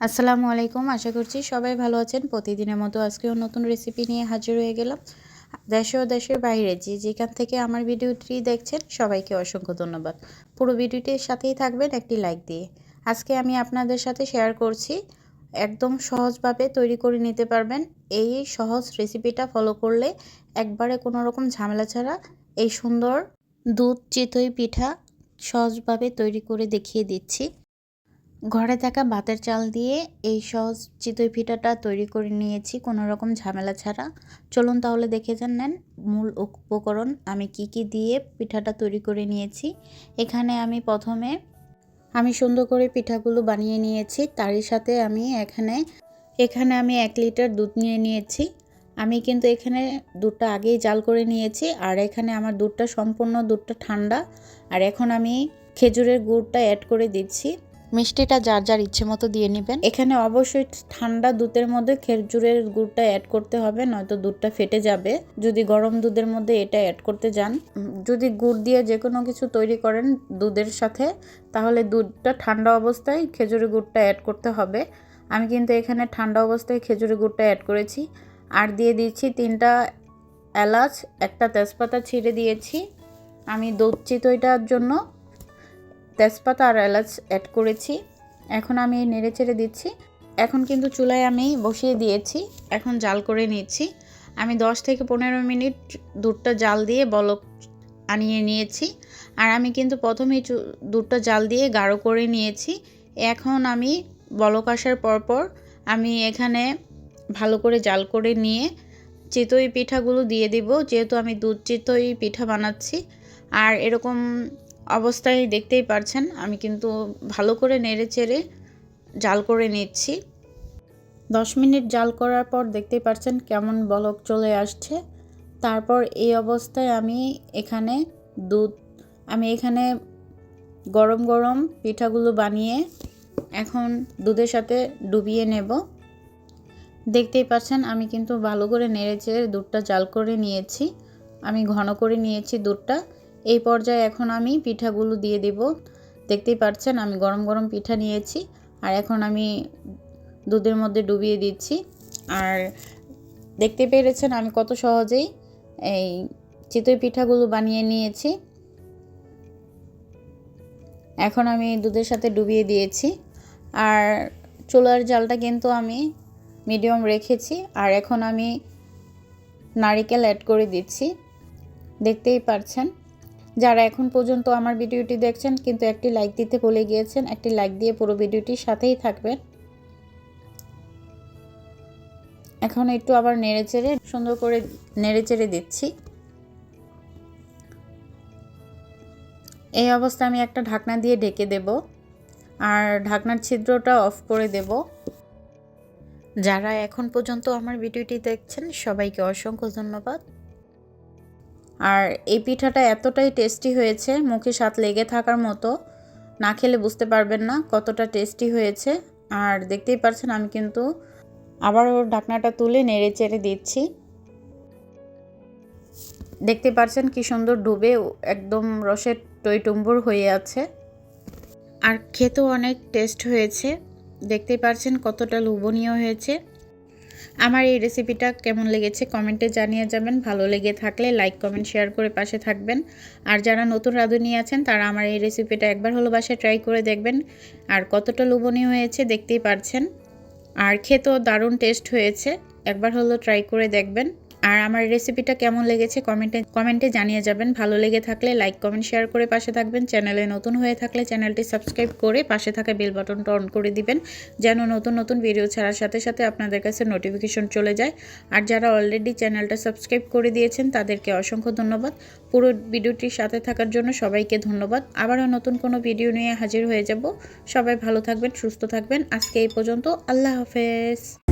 আসসালামু আলাইকুম, আশা করছি সবাই ভালো আছেন। প্রতিদিনের মতো আজকেও নতুন রেসিপি নিয়ে হাজির হয়ে গেলাম। দেশে ও দেশের বাইরে যে যেখান থেকে আমার ভিডিওটি দেখছেন, সবাইকে অসংখ্য ধন্যবাদ। পুরো ভিডিওটির সাথেই থাকবেন একটি লাইক দিয়ে। আজকে আমি আপনাদের সাথে শেয়ার করছি, একদম সহজভাবে তৈরি করে নিতে পারবেন। এই সহজ রেসিপিটা ফলো করলে একবারে কোনো রকম ঝামেলা ছাড়া এই সুন্দর দুধ চিতই পিঠা সহজভাবে তৈরি করে দেখিয়ে দিচ্ছি। ঘরে থাকা ভাতের চাল দিয়ে এই সহজ চিতই পিঠাটা তৈরি করে নিয়েছি, কোনো রকম ঝামেলা ছাড়া। চলুন তাহলে দেখে যান, নেন মূল উপকরণ। আমি কি কি দিয়ে পিঠাটা তৈরি করে নিয়েছি। এখানে আমি প্রথমে আমি সুন্দর করে পিঠাগুলো বানিয়ে নিয়েছি। তারই সাথে আমি এখানে এখানে আমি এক লিটার দুধ নিয়ে নিয়েছি। আমি কিন্তু এখানে দুধটা আগেই জাল করে নিয়েছি আর এখানে আমার দুধটা সম্পূর্ণ দুধটা ঠান্ডা। আর এখন আমি খেজুরের গুড়টা অ্যাড করে দিচ্ছি। মিষ্টিটা যার যার ইচ্ছে মতো দিয়ে নেবেন। এখানে অবশ্যই ঠান্ডা দুধের মধ্যে খেজুরের গুড়টা অ্যাড করতে হবে, নয়তো দুধটা ফেটে যাবে। যদি গরম দুধের মধ্যে এটা অ্যাড করতে যান যদি গুড় দিয়ে যে কোনো কিছু তৈরি করেন দুধের সাথে, তাহলে দুধটা ঠান্ডা অবস্থায় খেজুরের গুড়টা অ্যাড করতে হবে। আমি কিন্তু এখানে ঠান্ডা অবস্থায় খেজুরের গুড়টা অ্যাড করেছি। আর দিয়ে দিচ্ছি তিনটা এলাচ, একটা তেজপাতা ছিঁড়ে দিয়েছি। আমি দুধ চিতইটার জন্য। তেজপাতা আর এলাচ অ্যাড করেছি। এখন আমি নেড়ে চেড়ে দিচ্ছি। এখন কিন্তু চুলায় আমি বসিয়ে দিয়েছি। এখন জাল করে নিচ্ছি। আমি 10 থেকে পনেরো মিনিট দুধটা জাল দিয়ে বলক আনিয়ে নিয়েছি। আর আমি কিন্তু প্রথমেই দুধটা জাল দিয়ে গাঢ় করে নিয়েছি। এখন আমি বলক আসার পরপর আমি এখানে ভালো করে জাল করে নিয়ে চিতই পিঠাগুলো দিয়ে দিব। যেহেতু আমি দুধ চিতই পিঠা বানাচ্ছি। আর এরকম অবস্থায় দেখতেই পারছেন, আমি কিন্তু ভালো করে নেড়ে চেড়ে জাল করে নিচ্ছি। দশ মিনিট জাল করার পর দেখতেই পারছেন কেমন বলক চলে আসছে। তারপর এই অবস্থায় আমি এখানে দুধ, আমি এখানে গরম গরম পিঠাগুলো বানিয়ে এখন দুধের সাথে ডুবিয়ে নেব। দেখতেই পাচ্ছেন আমি কিন্তু ভালো করে নেড়েচে দুধটা জাল করে নিয়েছি। আমি ঘন করে নিয়েছি দুধটা। এই পর্যায়ে এখন আমি পিঠাগুলো দিয়ে দেব। দেখতেই পাচ্ছেন আমি গরম গরম পিঠা নিয়েছি আর এখন আমি দুধের মধ্যে ডুবিয়ে দিচ্ছি। আর দেখতে পেরেছেন, আমি কত সহজেই এই চিতই পিঠাগুলো বানিয়ে নিয়েছি। এখন আমি দুধের সাথে ডুবিয়ে দিয়েছি। আর চুলার জালটা কিন্তু আমি মিডিয়াম রেখেছি আর এখন আমি নারিকেল অ্যাড করে দিচ্ছি। দেখতেই পারছেন যারা এখন পর্যন্ত আমার ভিডিওটি দেখছেন, কিন্তু একটি লাইক দিতে ভুলে গিয়েছেন, একটি লাইক দিয়ে পুরো ভিডিওটির সাথেই থাকবেন। এখন একটু আবার নেড়ে চেড়ে, সুন্দর করে নেড়ে চেড়ে দিচ্ছি। এই অবস্থা আমি একটা ঢাকনা দিয়ে ঢেকে দেব, আর ঢাকনার ছিদ্রটা অফ করে দেব। যারা এখন পর্যন্ত আমার ভিডিওটি দেখছেন, সবাইকে অসংখ্য ধন্যবাদ। আর এই পিঠাটা এতটাই টেস্টি হয়েছে, মুখে স্বাদ লেগে থাকার মতো, না খেলে বুঝতে পারবেন না কতটা টেস্টি হয়েছে। আর দেখতেই পাচ্ছেন আমি কিন্তু আবার ওর ঢাকনাটা তুলে নেড়ে চেড়ে দিচ্ছি। দেখতে পাচ্ছেন কি সুন্দর ডুবে একদম রসের টইটুম্বুর হয়ে আছে। আর খেতেও অনেক টেস্ট হয়েছে। দেখতেই পাচ্ছেন কতটা লোভনীয় হয়েছে। আমার এই রেসিপিটা কেমন লেগেছে কমেন্টে জানিয়ে যাবেন। ভালো লেগে থাকলে লাইক কমেন্ট শেয়ার করে পাশে থাকবেন। আর যারা নতুন রাঁধুনি আছেন, তারা আমার এই রেসিপিটা একবার হলো বাসায় ট্রাই করে দেখবেন। আর কতটা লোভনীয় হয়েছে দেখতেই পারছেন। আর খেতেও দারুণ টেস্ট হয়েছে। একবার হলো ট্রাই করে দেখবেন। আর আমার রেসিপিটা কেমন লেগেছে কমেন্টে কমেন্টে জানিয়ে যাবেন। ভালো লেগে থাকলে লাইক কমেন্ট শেয়ার করে পাশে থাকবেন। চ্যানেলে নতুন হয়ে থাকলে চ্যানেলটি সাবস্ক্রাইব করে পাশে থাকা বেল বাটনটা অন করে দিবেন, যেন নতুন নতুন ভিডিও ছাড়ার সাথে সাথে আপনাদের কাছে নোটিফিকেশন চলে যায়। আর যারা অলরেডি চ্যানেলটা সাবস্ক্রাইব করে দিয়েছেন, তাদেরকে অসংখ্য ধন্যবাদ। পুরো ভিডিওটির সাথে থাকার জন্য সবাইকে ধন্যবাদ। আবারও নতুন কোনো ভিডিও নিয়ে হাজির হয়ে যাব। সবাই ভালো থাকবেন, সুস্থ থাকবেন। আজকে এই পর্যন্ত। আল্লাহ হাফেজ।